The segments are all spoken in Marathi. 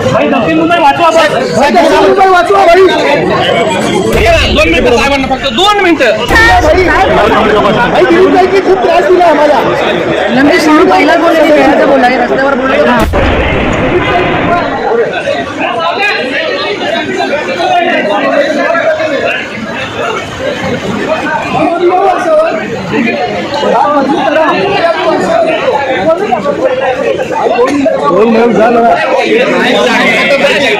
दक्षिण मुंबई वाचवा बस. मुंबई वाचवा भाई. दोन मिनिटं साहेबांना फक्त दोन मिनिटं. भाई दिलीप भाई की खूप त्रास दिला आम्हाला. लंबे समोर पहिला बोलले वेळाचं दोन रस्त्यावर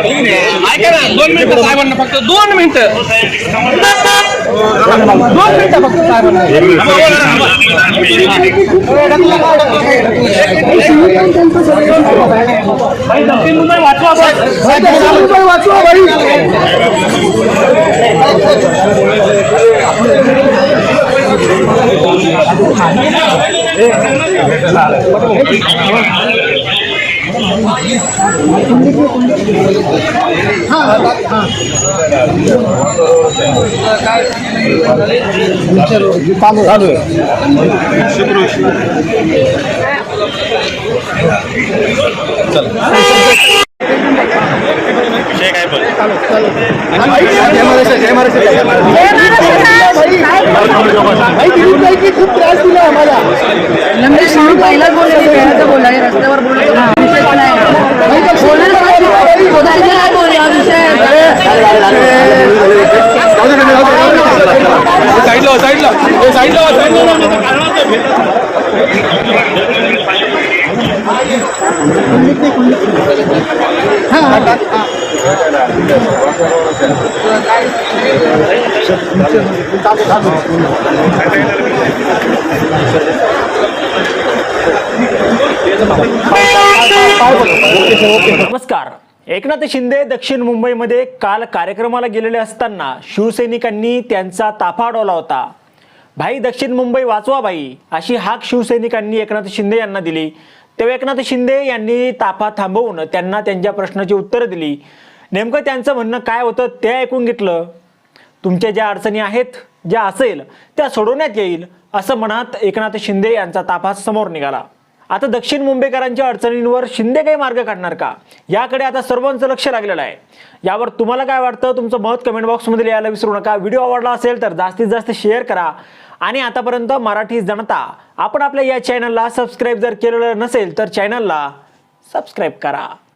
बोलले ऐका ना दोन मिनिटं साहेबांना फक्त दोन मिनिटं दोन मिनिटं फक्त साहेबांना वाचवा वाचवा बस. मुंबई वाचवा भाई भाई दिलीप भाई खूप त्रास दिला आम्हाला लंबे पहिला बोलले बोलला रस्त्यावर बोलले. साईडला साईडला साईडला साईडला नमस्कार एकनाथ शिंदे दक्षिण मुंबईमध्ये काल कार्यक्रमाला गेलेले असताना शिवसैनिकांनी त्यांचा ताफा अडवला होता. भाई दक्षिण मुंबई वाचवा भाई अशी हाक शिवसैनिकांनी एकनाथ शिंदे यांना दिली. तेव्हा एकनाथ शिंदे यांनी ताफा थांबवून त्यांना त्यांच्या प्रश्नाची उत्तरं दिली. नेमकं त्यांचं म्हणणं काय होतं ते ऐकून घेतलं. तुमच्या ज्या अडचणी आहेत ज्या असेल त्या सोडवण्यात येईल असं म्हणत एकनाथ शिंदे यांचा ताफा समोर निघाला. आता दक्षिण मुंबईकरांच्या अडचणींवर शिंदे काही मार्ग काढणार का? याकडे आता सर्वांचं लक्ष लागलेलं आहे. यावर तुम्हाला काय वाटतं? तुमचं मत कमेंट बॉक्समध्ये लिहायला विसरू नका. व्हिडिओ आवडला असेल तर जास्तीत जास्त शेअर करा. आणि आतापर्यंत मराठी जनता आपण आपल्या या चॅनलला सबस्क्राईब जर केलेलं नसेल तर चॅनलला सबस्क्राईब करा.